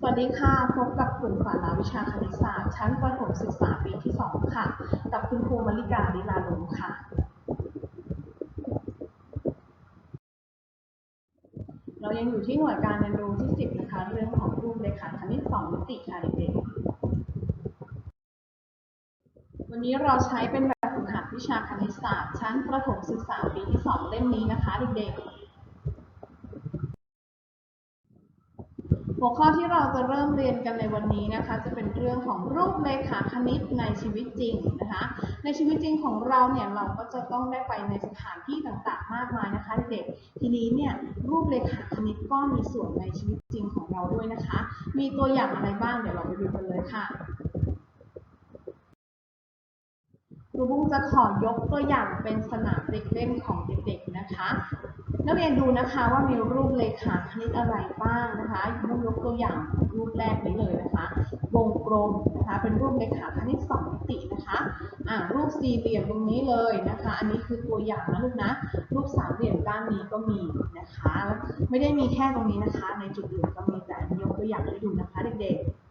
สวัสดีค่ะ พบกับกลุ่มสาระวิชาคณิตศาสตร์ชั้นประถมศึกษาปีที่ 2 ค่ะ กับคุณครูมลิกาลิลาลงค่ะ เรายังอยู่ที่หน่วยการเรียนรู้ที่ 10 นะคะ เรื่องของรูปเลขาคณิต 2 มิติค่ะเด็กๆวันนี้เราใช้เป็นแบบฝึกหัดวิชาคณิตศาสตร์ ชั้นประถมศึกษาปีที่ 2 เล่มนี้นะคะเด็กๆ หัวข้อที่เราจะเริ่มเรียนกันในวันนี้นะคะ จะเป็นเรื่องของรูปเลขาคณิตในชีวิตจริงนะคะ ในชีวิตจริงของเราเนี่ยเราก็จะต้องได้ไปในสถานที่ต่างๆ มากมายนะคะเด็กทีนี้เนี่ยรูปเลขาคณิตก็มีส่วนในชีวิตจริงของเราด้วยนะคะ มีตัวอย่างอะไรบ้างเดี๋ยวเราไปดูกันเลยค่ะ รูบุ้งจะขอยกตัวอย่างเป็นสนามเด็กเล่นของเด็กๆนะคะ นักเรียนดูนะคะว่ามีรูปเลขาคณิตอะไรบ้างนะคะบุ้งยกตัวอย่างรูปแรกนี้เลยนะคะ วงกลมนะคะ เป็นรูปเลขาคณิตสองมิตินะคะอ่ารูปสี่เหลี่ยมตรงนี้เลยนะคะ อันนี้คือตัวอย่างนะลูกนะ รูปสามเหลี่ยมด้านนี้ก็มีนะคะแล้วไม่ได้มีแค่ตรงนี้นะคะ ในจุดอื่นก็มีแต่ยกตัวอย่างให้ดูนะคะเด็กๆ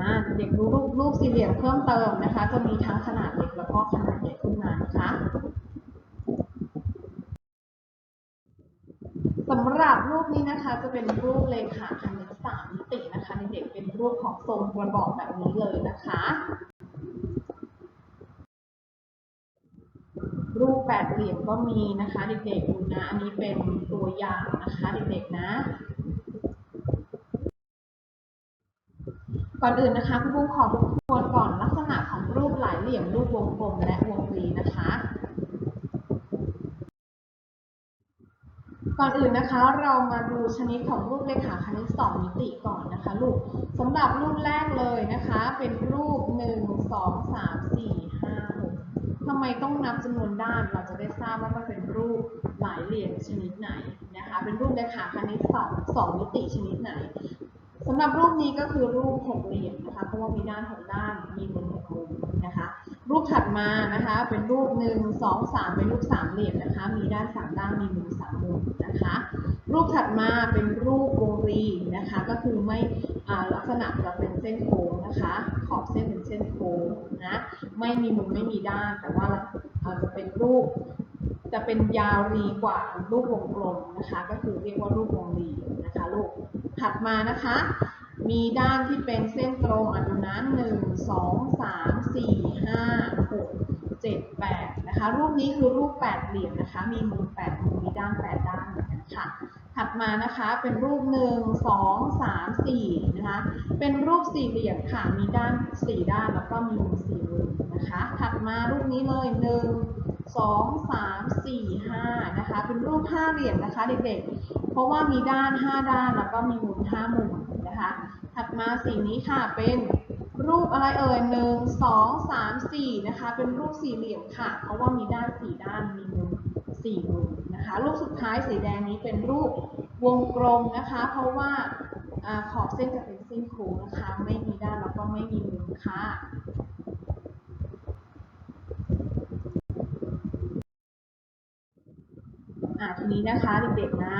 อ่าเด็กดูรูปรูปสี่เหลี่ยมเพิ่มเติมนะคะ จะมีทั้งขนาดเล็กแล้วก็ขนาดใหญ่ขึ้นมานะคะสำหรับรูปนี้นะคะจะเป็นรูปเลขาคณิตสามมิตินะคะในเด็กเป็นรูปของทรงกระบอกแบบนี้เลยนะคะ รูปแปดเหลี่ยมก็มีนะคะเด็กๆดูนะอันนี้เป็นตัวอย่างนะคะเด็กๆนะ ก่อนอื่นนะคะคุณครูขอทบทวนก่อนลักษณะของรูปหลายเหลี่ยมรูปวงกลมและวงรีนะคะ ก่อนอื่นนะคะเรามาดูชนิดของรูปเลขาคณิต2มิติก่อนนะคะลูกสำหรับรูปแรกเลยนะคะ เป็นรูป 1 2 3 4 5 6ทำไมต้องนับจำนวนด้านเราจะได้ทราบว่ามันเป็นรูปหลายเหลี่ยมชนิดไหนนะคะ เป็นรูปเลขาคณิต2 2มิติชนิดไหน สำหรับรูปนี้ก็คือรูปหกเหลี่ยมนะคะ เพราะว่ามีด้านหกด้านมีมุมหกมุมนะคะ รูปถัดมานะคะ เป็นรูปหนึ่งสองสามเป็นรูปสามเหลี่ยมนะคะ มีด้านสามด้านมีมุมสามมุมนะคะ รูปถัดมาเป็นรูปวงรีนะคะ ก็คือไม่ลักษณะจะเป็นเส้นโค้งนะคะ ขอบเส้นเป็นเส้นโค้งนะ ไม่มีมุมไม่มีด้าน แต่ว่าจะเป็นรูป จะเป็นยาวรีกว่ารูปวงกลมนะคะ ก็คือเรียกว่ารูปวงรีนะคะลูกถัดมานะคะ มีด้านที่เป็นเส้นตรงอันนั้นหนึ่งสองสามสี่ห้าหกเจ็ดแปดนะคะ รูปนี้คือรูปแปดเหลี่ยมนะคะ มีมุมแปดมุมมีด้านแปดด้านเหมือนกันค่ะ ถัดมานะคะเป็นรูปหนึ่งสองสามสี่นะคะเป็นรูปสี่เหลี่ยมค่ะมีด้านสี่ด้านแล้วก็มีมุมสี่มุมนะคะถัดมารูปนี้เลยหนึ่งสองสามสี่ห้านะคะเป็นรูปห้าเหลี่ยมนะคะเด็กๆเพราะว่ามีด้านห้าด้านแล้วก็มีมุมห้ามุมนะคะถัดมาสีนี้ค่ะเป็นรูปอะไรเอ่ยหนึ่งสองสามสี่นะคะเป็นรูปสี่เหลี่ยมค่ะ เพราะว่ามีด้านสี่ด้านมีมุม สี่มุมนะคะรูปสุดท้ายสีแดงนี้เป็นรูปวงกลมนะคะ เพราะว่าอขอบเส้นจะเป็นเส้นโค้งนะคะ ไม่มีด้านแล้วก็ไม่มีมุมค่ะทีนี้นะคะเด็กๆนะ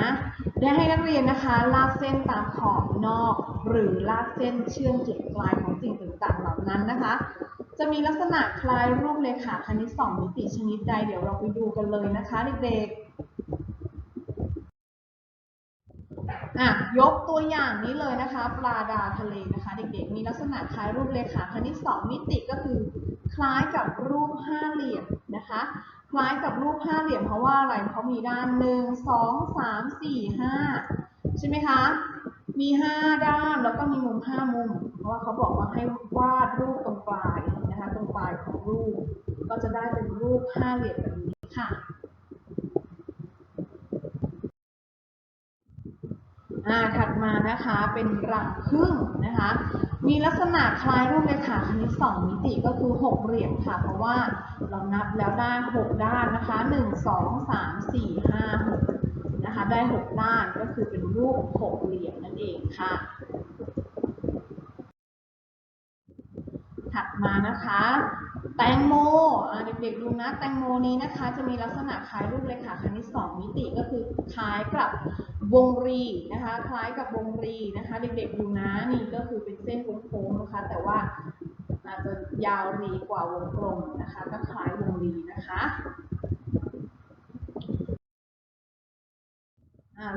ได้ให้นักเรียนนะคะ ลากเส้นตามขอบนอก หรือลากเส้นเชื่อมจุดปลายของสิ่งต่างๆเหล่านั้นนะคะ จะมีลักษณะคล้ายรูปเลขาคณิตสองมิติชนิดใด เดี๋ยวเราไปดูกันเลยนะคะเด็กๆอะยกตัวอย่างนี้เลยนะคะปลาดาทะเลนะคะเด็กๆ มีลักษณะคล้ายรูปเลขาคณิตสองมิติก็คือ คล้ายกับรูปห้าเหลี่ยมนะคะคล้ายกับรูปห้าเหลี่ยมเพราะว่าอะไรเขามีด้านหนึ่งสองสามสี่ห้าใช่ไหมคะ มีห้าด้านแล้วก็มีมุมห้ามุม เพราะว่าเขาบอกว่าให้วาดรูปตรงปลาย รงปลายของรูป ก็จะได้เป็นรูปห้าเหลี่ยมแบบนี้ค่ะ อ่า ถัดมานะคะเป็นรังผึ้งนะคะ มีลักษณะคล้ายรูปเลขาคณิตสองมิติก็คือหกเหลี่ยมค่ะ เพราะว่าเรานับแล้วได้หกด้านนะคะหนึ่งสองสามสี่ห้าหกนะคะ ได้หกด้านก็คือเป็นรูปหกเหลี่ยมนั่นเองค่ะ ถัด มานะคะ แตงโมเด็กๆดูนะแตงโมนี้นะคะ จะมีลักษณะคล้ายรูปเลขาคณิต2มิติก็คือคล้ายกับวงรีนะคะ คล้ายกับวงรีนะคะ เด็กๆดูนะนี่ก็คือเป็นเส้นโค้งๆนะคะ แต่ว่าอาจจะยาวรีกว่าวงกลมนะคะก็คล้ายวงรีนะคะ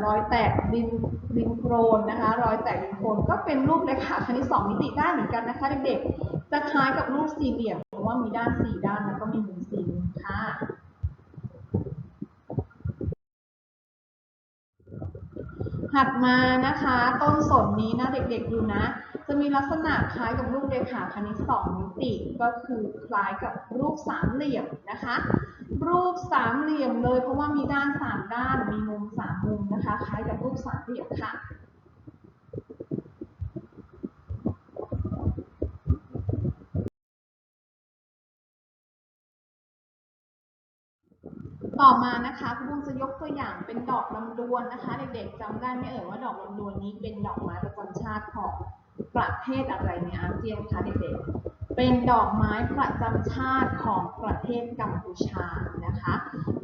รอยแตกดินดินโครนนะคะ รอยแตกดินโครนก็เป็นรูปเลขาคณิตสองมิติได้เหมือนกันนะคะเด็กๆ จะคล้ายกับรูปสี่เหลี่ยมเพราะว่ามีด้านสี่ด้านแล้วก็มีมุมสี่มุมค่ะ ถัดมานะคะ ต้นสนนี้นะเด็กๆดูนะ จะมีลักษณะคล้ายกับรูปเรขาคณิตสองมิติก็คือคล้ายกับรูปสามเหลี่ยมนะคะ รูปสามเหลี่ยมเลยเพราะว่ามีด้านสามด้านมีมุมสามมุมนะคะ คล้ายกับรูปสามเหลี่ยมค่ะ ต่อมานะคะคุณลุงจะยกตัวอย่างเป็นดอกลำดวนนะคะเด็กๆจำได้ไหมเอ่ยว่าดอกลำดวนนี้เป็นดอกไม้ประจำชาติของประเทศอะไรในอาเซียนคะเด็กๆ เป็นดอกไม้ประจำชาติของประเทศกัมพูชานะคะ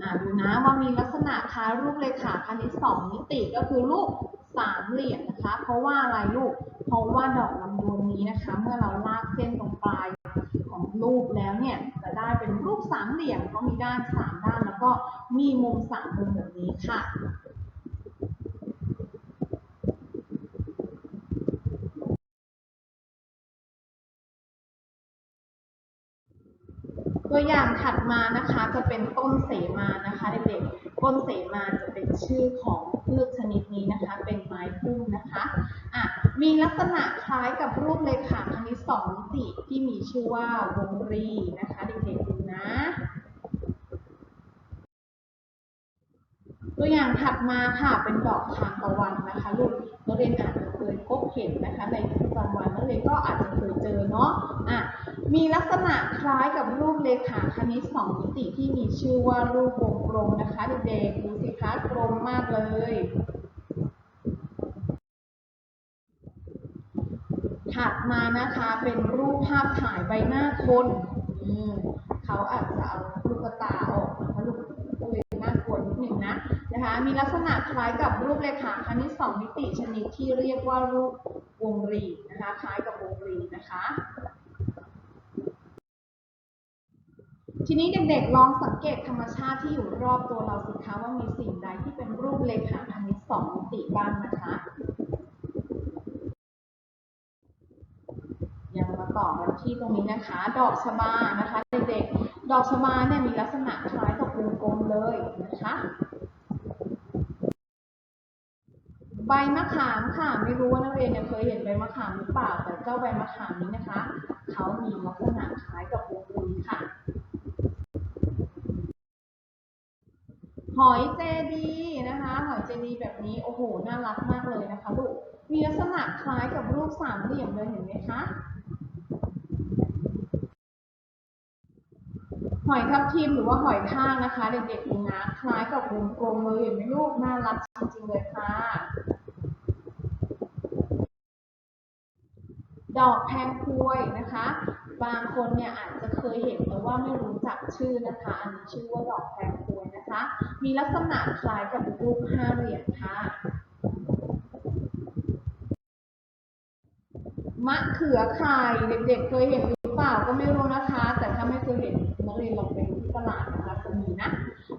อ่าดูนะว่ามีลักษณะคล้ายรูปเลขาคณิตสองมิติก็คือรูปสามเหลี่ยมนะคะ เพราะว่าอะไรลูก เพราะว่าดอกลำดวนนี้นะคะ เมื่อเราลากเส้นตรงปลายของรูปแล้วเนี่ย ได้เป็นรูปสามเหลี่ยมเขามีด้านสามด้านแล้วก็มีมุมสามมุมแบบนี้ค่ะตัวอย่างถัดมานะคะจะเป็นต้นเสมานะคะเด็กๆ ต้นเสมาจะเป็นชื่อของพืชชนิดนี้นะคะ เป็นไม้พุ่มนะคะอะมีลักษณะคล้ายกับรูปเลขาคณิตสองมิติที่มีชื่อว่าวงรีนะคะเด็กๆดูนะ ตัวอย่างถัดมาค่ะเป็นดอกทานตะวันนะคะลูกนักเรียนอาจจะเคยพบเห็นนะคะในชีวิตประจำวันนักเรียนก็อาจจะเคยเจอเนาะอะมีลักษณะคล้ายกับรูปเลขาคณิตสองมิติที่มีชื่อว่ารูปวงกลมนะคะเด็กๆดูสิคะกลมมากเลยถัดมานะคะเป็นรูปภาพถ่ายใบหน้าคนอืมเขาอาจจะเอาลูกตาออกนะคะลูก ก็เลนิดหนึ่งนะนะคะมีลักษณะคล้ายกับรูปเลขาคณิตสองมิติชนิดที่เรียกว่ารูปวงรีนะคะคล้ายกับวงรีนะคะทีนี้เด็กๆลองสังเกตธรรมชาติที่อยู่รอบตัวเราสิคะว่ามีสิ่งใดที่เป็นรูปเลขาคณิตสองมิติบ้างนะคะยังมาต่อกันที่ตรงนี้นะคะ ดอกชบานะคะเด็กๆ ดอกชบาเนี่ยมีลักษณะคล้ายกับวงกลมเลยนะคะ ใบมะขามค่ะ ไม่รู้ว่านักเรียนเนี่ยเคยเห็นใบมะขามหรือเปล่า แต่เจ้าใบมะขามนี้นะคะ เขามีลักษณะคล้ายกับวงกลมค่ะ หอยเจดีนะคะ หอยเจดีแบบนี้ โอ้โห น่ารักมากเลยนะคะลูก มีลักษณะคล้ายกับรูปสามเหลี่ยมเลยเห็นไหมคะ หอยทับทิมหรือว่าหอยทากนะคะ เด็กๆดูนะคล้ายกับวงกลมเลยเห็นไหมลูกน่ารักจริงๆเลยค่ะดอกแพงพวยนะคะ บางคนเนี่ยอาจจะเคยเห็นแต่ว่าไม่รู้จักชื่อนะคะ อันนี้ชื่อว่าดอกแพงพวยนะคะ มีลักษณะคล้ายกับรูปห้าเหลี่ยมค่ะ มะเขือไข่เด็กๆเคยเห็น เปล่าก็ไม่รู้นะคะ แต่ถ้าไม่เคยเห็นนักเรียนลองไปดูที่ตลาดนะคะจะมีนะ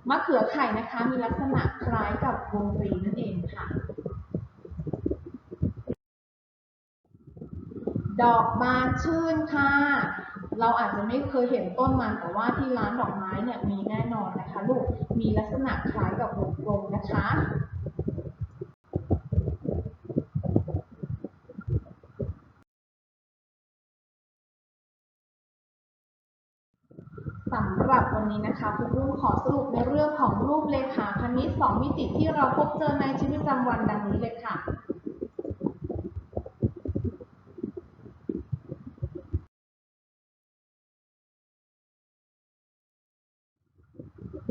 มะเขือไข่นะคะ มีลักษณะคล้ายกับวงรีนั่นเองค่ะ ดอกบานชื่นค่ะ เราอาจจะไม่เคยเห็นต้นมันแต่ว่าที่ร้านดอกไม้เนี่ยมีแน่นอนนะคะลูกมีลักษณะคล้ายกับวงกลมนะคะ สำหรับ วันนี้นะคะคุณรุ่งขอสรุปในเรื่องของรูปเลขาคณิต 2 มิติที่เราพบเจอในชีวิตประจำวันดังนี้เลยค่ะ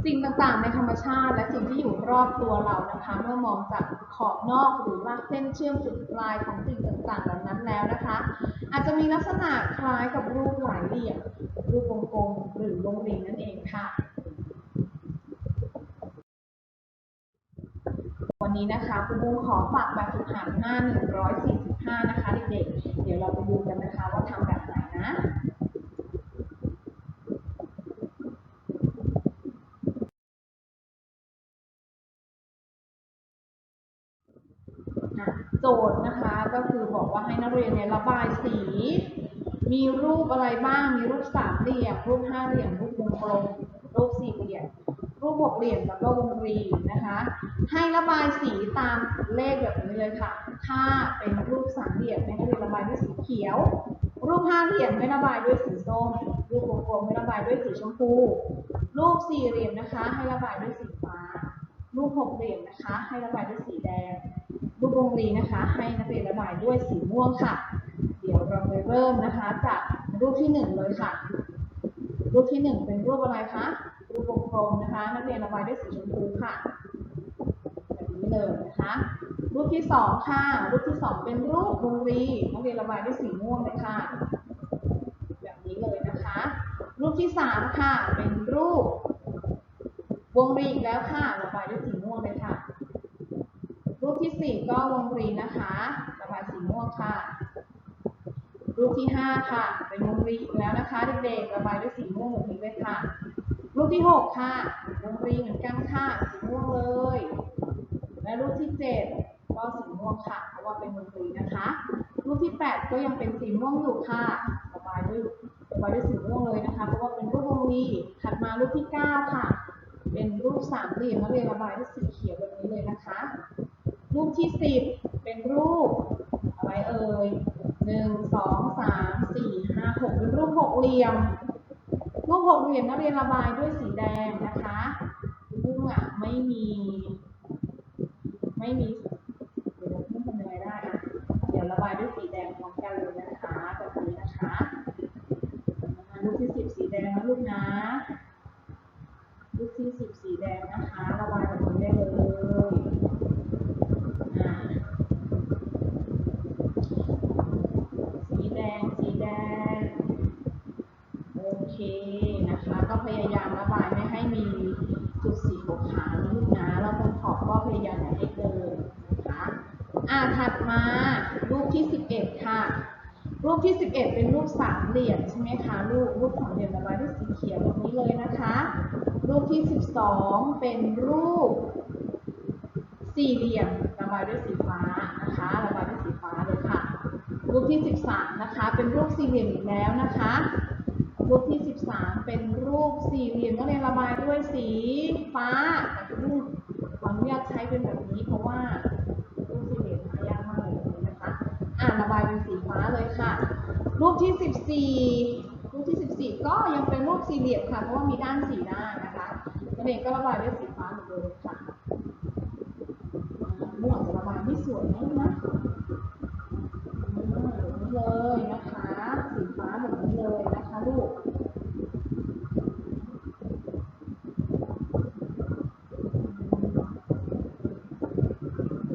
สิ่ งต่างๆในธรรมชาติ และสิ่งที่อยู่รอบตัวเรานะคะ เมื่อมองจากขอบนอกหรือลาเส้นเชื่อมจุดปลายของสิ่งต่างๆเหล่านั้นแล้วนะคะ อาจจะมีลักษณะคล้ายกับรูปหลายเหลี่ยมรูปวงกลมหรือวงรีนั่นเองค่ะ วันนี้นะคะคุณบุ้งขอฝากแบบฝึกหัดหน้า 145 นะคะเด็กๆเดี๋ยวเราไปดูกันนะคะว่าทำแบบไหนนะ อะโจทย์นะคะก็คือบอกว่าให้นักเรียนเนี่ยระบายสี มีรูปอะไรบ้าง มีรูปสามเหลี่ยม รูปห้าเหลี่ยม รูปวงกลม รูปสี่เหลี่ยม รูปหกเหลี่ยม แล้วก็วงรีนะคะ ให้ระบายสีตามเลขแบบนี้เลยค่ะ ถ้าเป็นรูปสามเหลี่ยมให้นักเรียนระบายด้วยสีเขียว รูปห้าเหลี่ยมให้ระบายด้วยสีส้ม รูปวงกลมให้ระบายด้วยสีชมพู รูปสี่เหลี่ยมนะคะ ให้ระบายด้วยสีฟ้า รูปหกเหลี่ยมนะคะ ให้ระบายด้วยสีแดง รูปวงรีนะคะ ให้นักเรียนระบายด้วยสีม่วงค่ะ เดี๋ยวเราไปเริ่มนะคะจากรูปที่หนึ่งเลยค่ะ รูปที่หนึ่งเป็นรูปอะไรคะรูปวงกลมนะคะ นักเรียนระบายด้วยสีชมพูค่ะแบบนี้เลยนะคะ รูปที่สองค่ะ รูปที่สองเป็นรูปวงรีนักเรียนระบายด้วยสีม่วงเลยค่ะ แบบนี้เลยนะคะ รูปที่สามค่ะ เป็นรูปวงรีอีกแล้วค่ะ ระบายด้วยสีม่วงเลยค่ะ รูป ที่สี่ก็วงรีนะคะระบายสีม่วงค่ะ รูปที่ห้าค่ะ เป็นวงรีอีกแล้วนะคะเด็กๆระบายด้วยสีม่วงแบบนี้เลยค่ะ รูปที่หกค่ะวงรีเหมือนกันค่ะสีม่วงเลย และรูปที่เจ็ดก็สีม่วงค่ะเพราะว่าเป็นวงรีนะคะ รูปที่แปดก็ยังเป็นสีม่วงอยู่ค่ะระบายด้วยระบายด้วยสีม่วงเลยนะคะ เพราะว่าเป็นรูปวงรีถัดมารูปที่เก้าค่ะ เป็นรูปสามเหลี่ยมนักเรียนระบายด้วยสีเขียวแบบนี้เลยนะคะ รูปที่สิบเป็นรูปอะไรเอ่ยหนึ่งสองสามสี่ห้าหกเป็นรูปหกเหลี่ยม รูปหกเหลี่ยมนักเรียนระบายด้วยสีแดงนะคะรูปอะไม่มี ไม่มีเดี๋ยวเราพูดทำยังไงได้อะเดี๋ยวระบายด้วยสีแดงพร้อมกันเลยนะคะแบบนี้นะคะรูปที่สิบสีแดงนะลูกนะรูปที่สิบสีแดงนะคะ ระบายแบบนี้ได้เลย ปที่สิบเอ็ดเป็นรูปสามเหลี่ยมใช่ไหมคะลูกรูปสามเหลี่ยมระบายด้วยสีเขียวแบบนี้เลยนะคะ รูปที่สิบสองเป็นรูป สี่เหลี่ยมระบายด้วยสีฟ้านะคะระบายด้วยสีฟ้าเลยค่ะ รูปที่สิบสามนะคะ เป็นรูปสี่เหลี่ยมอีกแล้วนะคะ รูปที่สิบสามเป็นรูปสี่เหลี่ยมก็เลยระบายด้วยสีฟ้าแต่รูปขออนุญาตใช้เป็นแบบนี้เพราะว่ารูปสี่เหลี่ยมหายากมากเลยแบบนี้นะคะอ่าระบายเป็นสี ฟ้าเลยค่ะ รูปที่สิบสี่รูปที่สิบสี่ก็ยังเป็นรูปสี่เหลี่ยมค่ะ เพราะว่ามีด้านสี่ด้านนะคะนักเรียนก็ระบายด้วยสีฟ้าเหมือนเดิมค่ะม่วงจะระบายไม่สวยนะนะอืมแบบนี้เลยนะคะสีฟ้าแบบนี้เลยนะคะลูก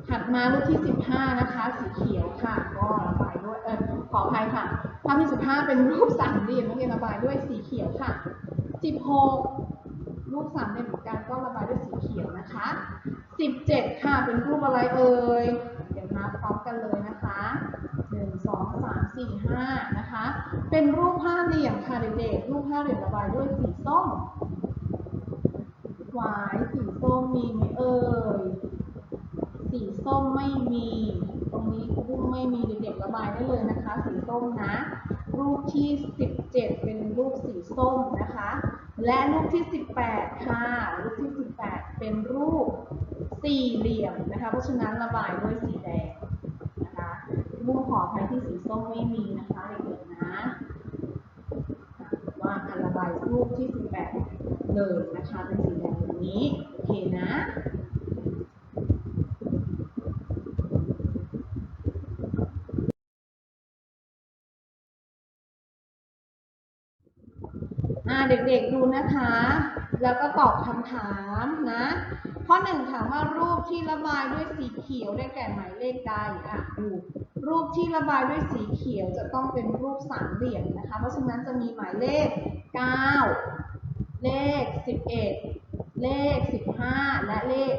ถัดมารูปที่ 15 นะคะ สีเขียวค่ะ ก็ระบายด้วย เออขออภัยค่ะ ภาเป็นรูปสามเหลี่ยมนักเรียนระบายด้วยสีเขียวค่ะ16รูปสามเหลี่ยมเหมือนกันก็ระบายด้วยสีเขียวนะคะ17ค่ะเป็นรูปอะไรเอ่ยเดี๋ยวนับพร้อมกันเลยนะคะ1 2 3 4 5นะคะ เป็นรูปห้าเหลี่ยมค่ะเด็กๆรูปห้าเหลี่ยมระบายด้วยสีส้มหวายสีส้มมีไหมเอ่ยสีส้มไม่มี ตรงนี้รูปไม่มีเด็กๆระบายได้เลยนะคะ สีส้มนะ รูปที่ 17 เป็นรูปสีส้มนะคะ และรูปที่ 18 ค่ะรูปที่ 18 เป็นรูปสี่เหลี่ยมนะคะ เพราะฉะนั้นระบายด้วยสีแดงนะคะมุมขออภัยที่สีส้มไม่มีนะคะเด็กๆนะ ว่าการระบายรูปที่ 18 เลยนะคะ เป็นสีแดงแบบนี้ โอเคนะ อ่า เด็กๆดูนะคะ แล้วก็ตอบคำถามนะ ข้อหนึ่งถามว่ารูปที่ระบายด้วยสีเขียวได้แก่หมายเลขใดอะดูรูปที่ระบายด้วยสีเขียวจะต้องเป็นรูปสามเหลี่ยมนะคะ เพราะฉะนั้นจะมีหมายเลข 9 เลข 11 เลข 15 และเลข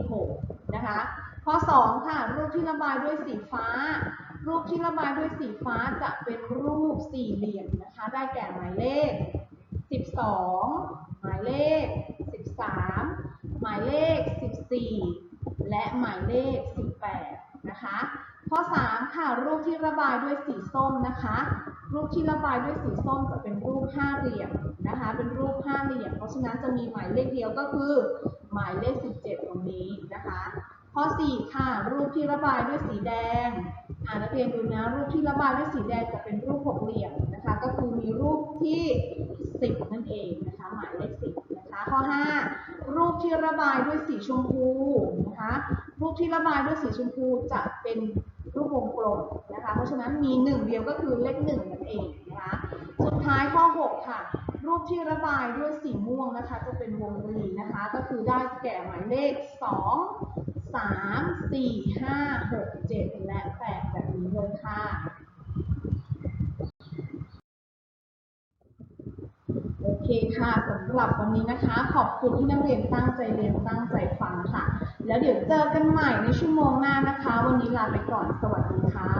16 นะนะคะ ข้อ 2 ค่ะ รูปที่ระบายด้วยสีฟ้า รูปที่ระบายด้วยสีฟ้าจะเป็นรูปสี่เหลี่ยมนะคะ ได้แก่หมายเลข 12 หมายเลข 13 หมายเลข 14 และหมายเลข 18 นะคะ ข้อ 3 ค่ะ รูปที่ระบายด้วยสีส้มนะคะ รูปที่ระบายด้วยสีส้มจะเป็นรูปห้าเหลี่ยมนะคะ เป็นรูปห้าเหลี่ยม เพราะฉะนั้นจะมีหมายเลขเดียวก็คือ หมายเลข 17 ตรงนี้นะคะ ข้อ 4 ค่ะ รูปที่ระบายด้วยสีแดง นักเรียนดูนะรูปที่ระบายด้วยสีแดงจะเป็นรูปหกเหลี่ยมนะคะ ก็คือมีรูปที่ 10 นั่นเองนะคะหมายเลข10นะคะข้อ 5 รูปที่ระบายด้วยสีชมพูนะคะรูปที่ระบายด้วยสีชมพูจะเป็นรูปวงกลมนะคะ เพราะฉะนั้นมีหนึ่งเดียวก็คือเลขหนึ่งนั่นเองนะคะสุดท้ายข้อ 6 ค่ะ รูปที่ระบายด้วยสีม่วงนะคะ จะเป็นวงรีนะคะ ก็คือได้แก่หมายเลข 2 สามสี่ห้าหกเจ็ดและแปดแบบนี้เลยค่ะ โอเคค่ะสำหรับวันนี้นะคะ ขอบคุณที่นักเรียนตั้งใจเรียนตั้งใจฟังค่ะ แล้วเดี๋ยวเจอกันใหม่ในชั่วโมงหน้านะคะ วันนี้ลาไปก่อนสวัสดีค่ะ